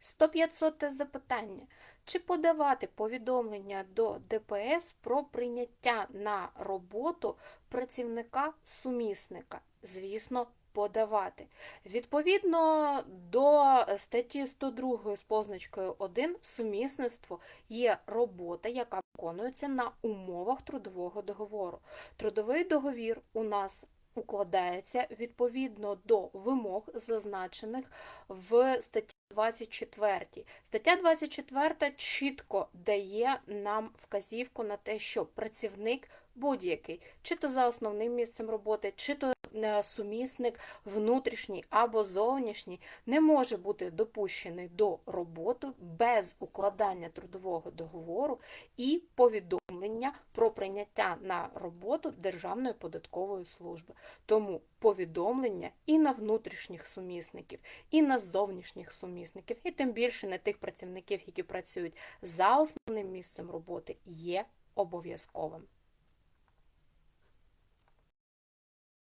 100-500 запитання. Чи подавати повідомлення до ДПС про прийняття на роботу працівника-сумісника? Звісно, подавати. Відповідно до статті 102 з позначкою 1 сумісництво є робота, яка виконується на умовах трудового договору. Трудовий договір у нас укладається відповідно до вимог, зазначених в статті 24. Стаття 24 чітко дає нам вказівку на те, що працівник будь-який, чи то за основним місцем роботи, чи то е, сумісник внутрішній або зовнішній, не може бути допущений до роботи без укладання трудового договору і повідомлення про прийняття на роботу Державної податкової служби. Тому повідомлення і на внутрішніх сумісників, і на зовнішніх сумісників, і тим більше на тих працівників, які працюють за основним місцем роботи, є обов'язковим.